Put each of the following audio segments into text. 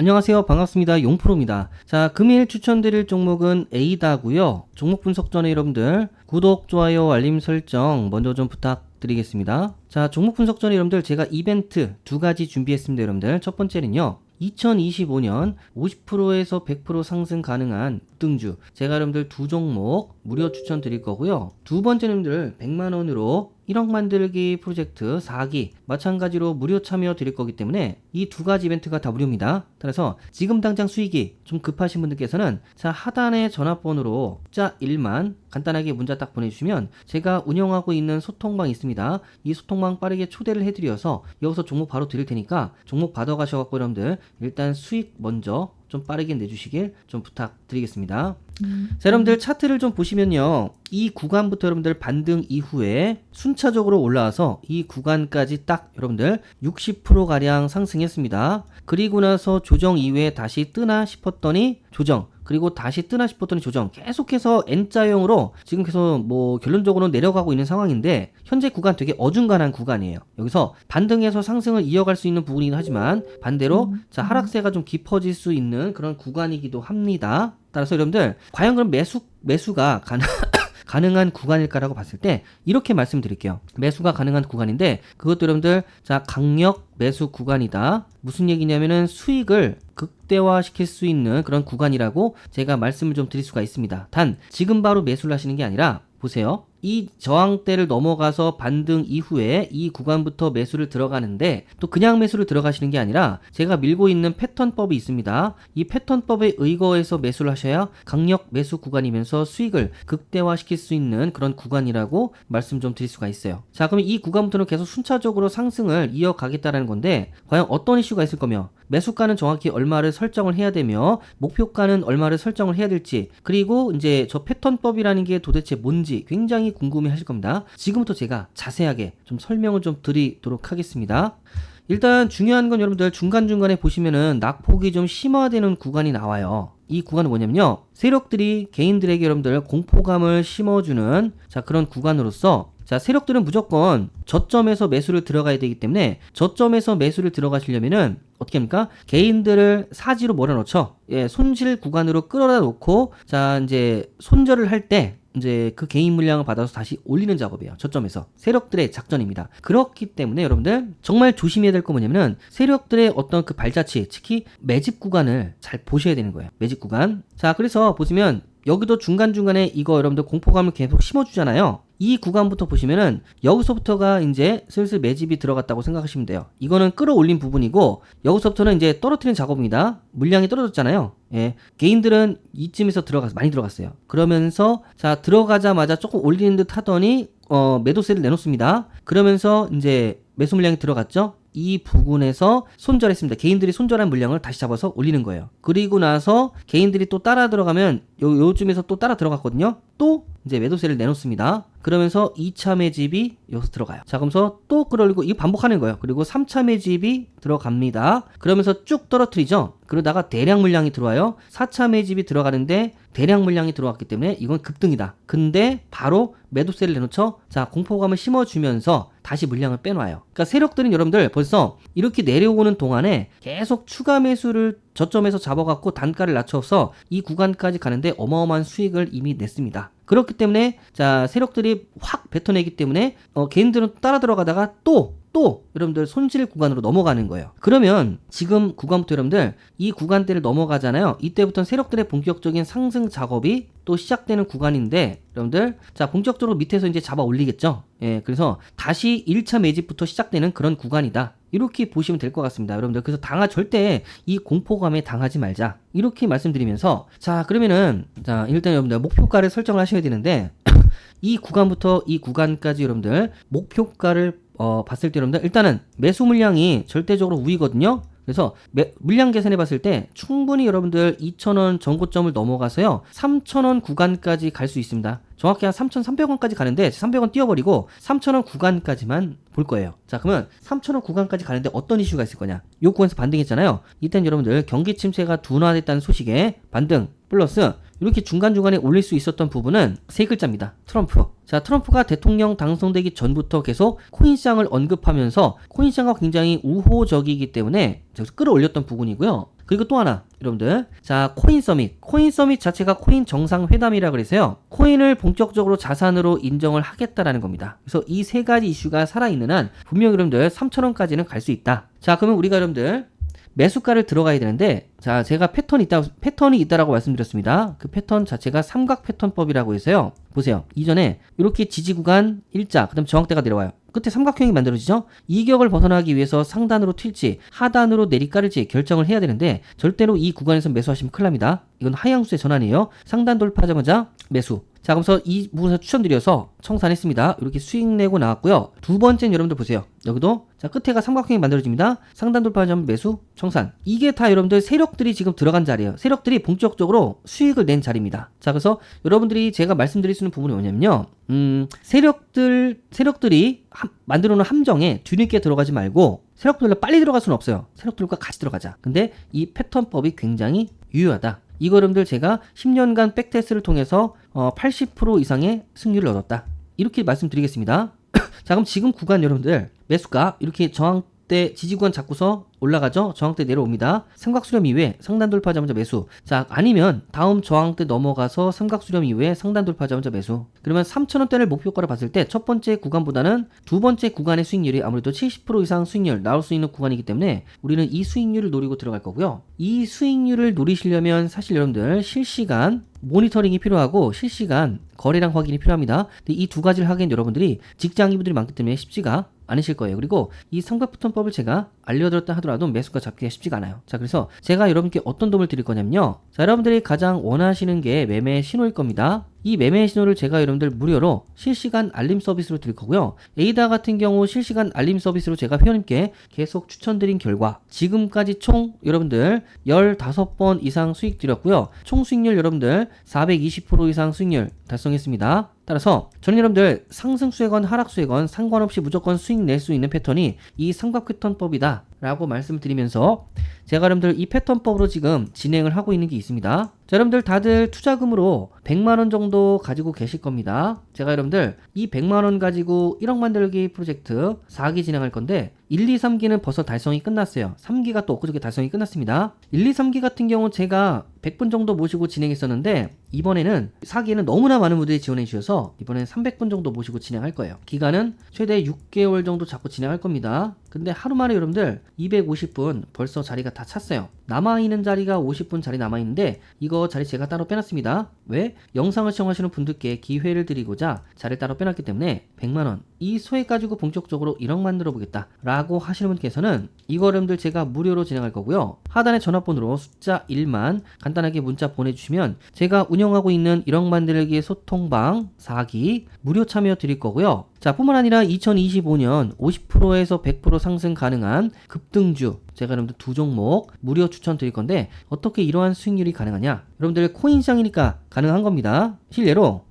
안녕하세요. 반갑습니다. 용프로입니다. 자, 금일 추천드릴 종목은 에이다고요. 종목 분석 전에 여러분들 구독, 좋아요, 알림 설정 먼저 좀 부탁드리겠습니다. 자, 종목 분석 전에 여러분들 제가 이벤트 두 가지 준비했습니다. 여러분들 첫 번째는요. 2025년 50%에서 100% 상승 가능한 등주 제가 여러분들 두 종목 무료 추천 드릴 거고요. 두 번째는 여러분들 100만 원으로 1억 만들기 프로젝트 4기 마찬가지로 무료 참여 드릴 거기 때문에 이 두 가지 이벤트가 다 무료입니다. 따라서 지금 당장 수익이 좀 급하신 분들께서는 자 하단의 전화번호로 자 1만 간단하게 문자 딱 보내주시면 제가 운영하고 있는 소통방 있습니다. 이 소통방 빠르게 초대를 해드려서 여기서 종목 바로 드릴 테니까 종목 받아가셔갖고 여러분들 일단 수익 먼저 좀 빠르게 내주시길 좀 부탁드리겠습니다. 자, 여러분들 차트를 좀 보시면요. 이 구간부터 여러분들 반등 이후에 순차적으로 올라와서 이 구간까지 딱 여러분들 60%가량 상승했습니다. 그리고 나서 조정 이후에 다시 뜨나 싶었더니 조정. 그리고 다시 뜨나 싶었더니 조정. 계속해서 N자형으로 지금 계속 뭐 결론적으로 내려가고 있는 상황인데 현재 구간 되게 어중간한 구간이에요. 여기서 반등해서 상승을 이어갈 수 있는 부분이긴 하지만 반대로 자 하락세가 좀 깊어질 수 있는 그런 구간이기도 합니다. 따라서 여러분들 과연 그럼 매수 매수가 가능 가능한 구간일까라고 봤을 때 이렇게 말씀드릴게요. 매수가 가능한 구간인데 그것도 여러분들 자 강력 매수 구간이다. 무슨 얘기냐면은 수익을 극대화시킬 수 있는 그런 구간이라고 제가 말씀을 좀 드릴 수가 있습니다. 단 지금 바로 매수를 하시는 게 아니라 보세요. 이 저항대를 넘어가서 반등 이후에 이 구간부터 매수를 들어가는데 또 그냥 매수를 들어가시는 게 아니라 제가 밀고 있는 패턴법이 있습니다. 이 패턴법에 의거해서 매수를 하셔야 강력 매수 구간이면서 수익을 극대화시킬 수 있는 그런 구간이라고 말씀 좀 드릴 수가 있어요. 자, 그럼 이 구간부터는 계속 순차적으로 상승을 이어가겠다라는 건데 과연 어떤 이슈가 있을 거며 매수가는 정확히 얼마를 설정을 해야 되며 목표가는 얼마를 설정을 해야 될지 그리고 이제 저 패턴법이라는 게 도대체 뭔지 굉장히 궁금해 하실 겁니다. 지금부터 제가 자세하게 좀 설명을 좀 드리도록 하겠습니다. 일단 중요한 건 여러분들 중간중간에 보시면은 낙폭이 좀 심화되는 구간이 나와요. 이 구간은 뭐냐면요. 세력들이 개인들에게 여러분들 공포감을 심어주는 자 그런 구간으로서 자, 세력들은 무조건 저점에서 매수를 들어가야 되기 때문에 저점에서 매수를 들어가시려면은 어떻게 합니까? 개인들을 사지로 몰아넣죠. 예, 손실 구간으로 끌어다 놓고 자, 이제 손절을 할 때 이제 그 개인 물량을 받아서 다시 올리는 작업이에요. 저점에서. 세력들의 작전입니다. 그렇기 때문에 여러분들 정말 조심해야 될 거 뭐냐면은 세력들의 어떤 그 발자취, 특히 매집 구간을 잘 보셔야 되는 거예요. 매집 구간. 자, 그래서 보시면 여기도 중간중간에 이거 여러분들 공포감을 계속 심어주잖아요. 이 구간부터 보시면은 여기서부터가 이제 슬슬 매집이 들어갔다고 생각하시면 돼요. 이거는 끌어올린 부분이고 여기서부터는 이제 떨어뜨리는 작업입니다. 물량이 떨어졌잖아요. 예. 개인들은 이쯤에서 들어가서 많이 들어갔어요. 그러면서 자 들어가자마자 조금 올리는 듯 하더니 어 매도세를 내놓습니다. 그러면서 이제 매수 물량이 들어갔죠. 이 부분에서 손절했습니다. 개인들이 손절한 물량을 다시 잡아서 올리는 거예요. 그리고 나서 개인들이 또 따라 들어가면 요 요쯤에서 또 따라 들어갔거든요. 또 이제 매도세를 내놓습니다. 그러면서 2차 매집이 여기서 들어가요. 자, 그러면서 또 끌어올리고 이거 반복하는 거예요. 그리고 3차 매집이 들어갑니다. 그러면서 쭉 떨어뜨리죠. 그러다가 대량 물량이 들어와요. 4차 매집이 들어가는데 대량 물량이 들어왔기 때문에 이건 급등이다. 근데 바로 매도세를 내놓죠. 자, 공포감을 심어주면서 다시 물량을 빼놔요. 그러니까 세력들은 여러분들 벌써 이렇게 내려오는 동안에 계속 추가 매수를 저점에서 잡아갖고 단가를 낮춰서 이 구간까지 가는데 어마어마한 수익을 이미 냈습니다. 그렇기 때문에 자 세력들이 확 뱉어내기 때문에 어, 개인들은 따라 들어가다가 또 또 여러분들 손실 구간으로 넘어가는 거예요. 그러면 지금 구간부터 여러분들 이 구간대를 넘어가잖아요. 이때부터는 세력들의 본격적인 상승 작업이 또 시작되는 구간인데 여러분들 자 본격적으로 밑에서 이제 잡아 올리겠죠. 예, 그래서 다시 1차 매집부터 시작되는 그런 구간이다. 이렇게 보시면 될 것 같습니다. 여러분들 그래서 당하 절대 이 공포감에 당하지 말자. 이렇게 말씀드리면서 자 그러면은 자 일단 여러분들 목표가를 설정을 하셔야 되는데 이 구간부터 이 구간까지 여러분들 목표가를 어, 봤을 때 여러분들 일단은 매수 물량이 절대적으로 우위거든요. 그래서 매, 물량 계산해 봤을 때 충분히 여러분들 2,000원 전고점을 넘어가서요. 3,000원 구간까지 갈 수 있습니다. 정확히 한 3,300원까지 가는데 300원 띄워버리고 3,000원 구간까지만 볼 거예요. 자, 그러면 3,000원 구간까지 가는데 어떤 이슈가 있을 거냐? 요 구간에서 반등했잖아요. 이땐 여러분들 경기 침체가 둔화됐다는 소식에 반등 플러스 이렇게 중간중간에 올릴 수 있었던 부분은 세 글자입니다. 트럼프. 자, 트럼프가 대통령 당선되기 전부터 계속 코인 시장을 언급하면서 코인 시장과 굉장히 우호적이기 때문에 끌어올렸던 부분이고요. 그리고 또 하나 여러분들 자 코인 서밋 코인 서밋 자체가 코인 정상회담이라 그래서요 코인을 본격적으로 자산으로 인정을 하겠다라는 겁니다 그래서 이 세 가지 이슈가 살아있는 한 분명 여러분들 3천원까지는 갈 수 있다 자 그러면 우리가 여러분들 매수가를 들어가야 되는데 자 제가 패턴이 있다 패턴이 있다라고 말씀드렸습니다. 그 패턴 자체가 삼각 패턴법이라고 해서요. 보세요. 이전에 이렇게 지지 구간 일자 그다음 저항대가 내려와요. 끝에 삼각형이 만들어지죠? 이 격을 벗어나기 위해서 상단으로 튈지 하단으로 내리깔을지 결정을 해야 되는데 절대로 이 구간에서 매수하시면 큰일 납니다. 이건 하향수의 전환이에요. 상단 돌파하자마자 매수 자 그래서 이 부분에서 추천드려서 청산했습니다. 이렇게 수익 내고 나왔고요. 두 번째는 여러분들 보세요. 여기도 자 끝에가 삼각형이 만들어집니다. 상단 돌파하자마자 매수 청산. 이게 다 여러분들 세력들이 지금 들어간 자리예요. 세력들이 본격적으로 수익을 낸 자리입니다. 자 그래서 여러분들이 제가 말씀드릴 수 있는 부분이 뭐냐면요. 음 세력들 세력들이 함- 만들어 놓은 함정에 뒤늦게 들어가지 말고 세력들과 빨리 들어갈 수는 없어요. 세력들과 같이 들어가자. 근데 이 패턴법이 굉장히 유효하다 이거 여러분들 제가 10년간 백테스트를 통해서 어, 80% 이상의 승률을 얻었다. 이렇게 말씀드리겠습니다. 자 그럼 지금 구간 여러분들 매수가 이렇게 저항 대 지지구간 잡고서 올라가죠? 저항대 내려옵니다. 삼각수렴 이후에 상단 돌파하자마자 매수. 자 아니면 다음 저항대 넘어가서 삼각수렴 이후에 상단 돌파하자마자 매수. 그러면 3천원대를 목표가로 봤을 때 첫 번째 구간보다는 두 번째 구간의 수익률이 아무래도 70% 이상 수익률 나올 수 있는 구간이기 때문에 우리는 이 수익률을 노리고 들어갈 거고요. 이 수익률을 노리시려면 사실 여러분들 실시간 모니터링이 필요하고 실시간 거래량 확인이 필요합니다. 이 두 가지를 하기엔 여러분들이 직장인분들이 많기 때문에 쉽지가 않으실 거예요. 그리고 이 삼각부턴법을 제가 알려드렸다 하더라도 매수가 잡기가 쉽지가 않아요. 자, 그래서 제가 여러분께 어떤 도움을 드릴 거냐면요. 자, 여러분들이 가장 원하시는 게 매매 신호일 겁니다. 이 매매 신호를 제가 여러분들 무료로 실시간 알림 서비스로 드릴 거고요. 에이다 같은 경우 실시간 알림 서비스로 제가 회원님께 계속 추천드린 결과 지금까지 총 여러분들 15번 이상 수익 드렸고요. 총 수익률 여러분들 420% 이상 수익률 달성했습니다. 따라서 저는 여러분들 상승수익건 하락수익건 상관없이 무조건 수익 낼 수 있는 패턴이 이 삼각 패턴법이다 라고 말씀을 드리면서 제가 여러분들 이 패턴법으로 지금 진행을 하고 있는 게 있습니다. 자, 여러분들 다들 투자금으로 100만원 정도 가지고 계실 겁니다. 제가 여러분들 이 100만원 가지고 1억 만들기 프로젝트 4기 진행할 건데 1, 2, 3기는 벌써 달성이 끝났어요. 3기가 또 엊그저께 달성이 끝났습니다. 1, 2, 3기 같은 경우 제가 100분 정도 모시고 진행했었는데 이번에는 4기에는 너무나 많은 분들이 지원해 주셔서 이번엔 300분 정도 모시고 진행할 거예요. 기간은 최대 6개월 정도 잡고 진행할 겁니다. 근데 하루 만에 여러분들 250분 벌써 자리가 다 찼어요. 남아있는 자리가 50분 자리 남아있는데 이거 자리 제가 따로 빼놨습니다. 왜? 영상을 시청하시는 분들께 기회를 드리고자 자리를 따로 빼놨기 때문에 100만원 이 소액 가지고 본격적으로 1억 만들어 보겠다 라고 하시는 분께서는 이거 여러분들 제가 무료로 진행할 거고요. 하단의 전화번호로 숫자 1만 간단하게 문자 보내주시면 제가 운영하고 있는 1억 만들기 소통방 4기 무료 참여 드릴 거고요. 자, 뿐만 아니라 2025년 50%에서 100% 상승 가능한 급등주 제가 여러분들 두 종목 무료 추천 드릴 건데 어떻게 이러한 수익률이 가능하냐? 여러분들 코인 시장이니까 가능한 겁니다. 실례로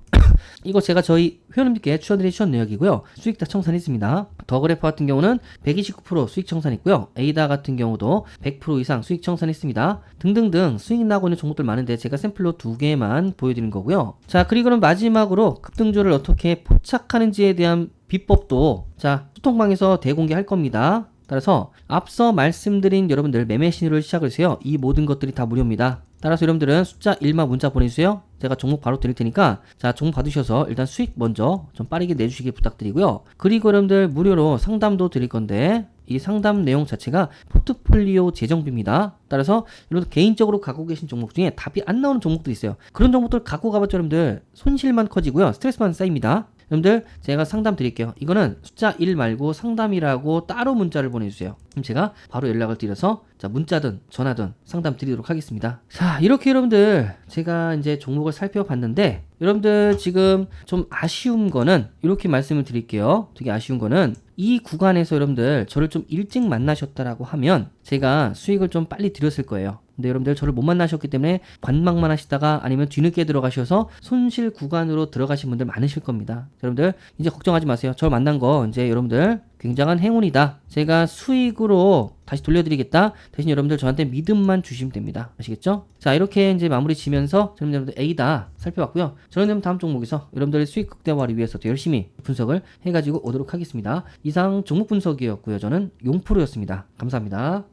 이거 제가 저희 회원님들께 추천드린 추천 내역이고요. 수익 다 청산했습니다. 더그래프 같은 경우는 129% 수익 청산했고요. 에이다 같은 경우도 100% 이상 수익 청산했습니다. 등등등 수익 나고 있는 종목들 많은데 제가 샘플로 두 개만 보여드린 거고요. 자 그리고 그럼 마지막으로 급등주를 어떻게 포착하는지에 대한 비법도 자 소통방에서 대공개할 겁니다. 따라서 앞서 말씀드린 여러분들 매매 신호를 시작을 해서요. 이 모든 것들이 다 무료입니다. 따라서 여러분들은 숫자 1만 문자 보내주세요. 제가 종목 바로 드릴 테니까 자 종목 받으셔서 일단 수익 먼저 좀 빠르게 내주시길 부탁드리고요. 그리고 여러분들 무료로 상담도 드릴 건데 이 상담 내용 자체가 포트폴리오 재정비입니다. 따라서 여러분 개인적으로 갖고 계신 종목 중에 답이 안 나오는 종목도 있어요. 그런 종목들 갖고 가봤자 여러분들 손실만 커지고요. 스트레스만 쌓입니다. 여러분들 제가 상담 드릴게요. 이거는 숫자 1 말고 상담이라고 따로 문자를 보내주세요. 그럼 제가 바로 연락을 드려서 자 문자든 전화든 상담 드리도록 하겠습니다. 자 이렇게 여러분들 제가 이제 종목을 살펴봤는데 여러분들 지금 좀 아쉬운 거는 이렇게 말씀을 드릴게요. 되게 아쉬운 거는 이 구간에서 여러분들 저를 좀 일찍 만나셨다라고 하면 제가 수익을 좀 빨리 드렸을 거예요. 근데 여러분들 저를 못 만나셨기 때문에 관망만 하시다가 아니면 뒤늦게 들어가셔서 손실 구간으로 들어가신 분들 많으실 겁니다. 여러분들 이제 걱정하지 마세요. 저를 만난 거 이제 여러분들 굉장한 행운이다. 제가 수익으로 다시 돌려드리겠다. 대신 여러분들 저한테 믿음만 주시면 됩니다. 아시겠죠? 자 이렇게 이제 마무리 지면서 저는 여러분들 A다 살펴봤고요. 저는 다음 종목에서 여러분들의 수익 극대화를 위해서 더 열심히 분석을 해가지고 오도록 하겠습니다. 이상 종목 분석이었고요. 저는 용프로였습니다. 감사합니다.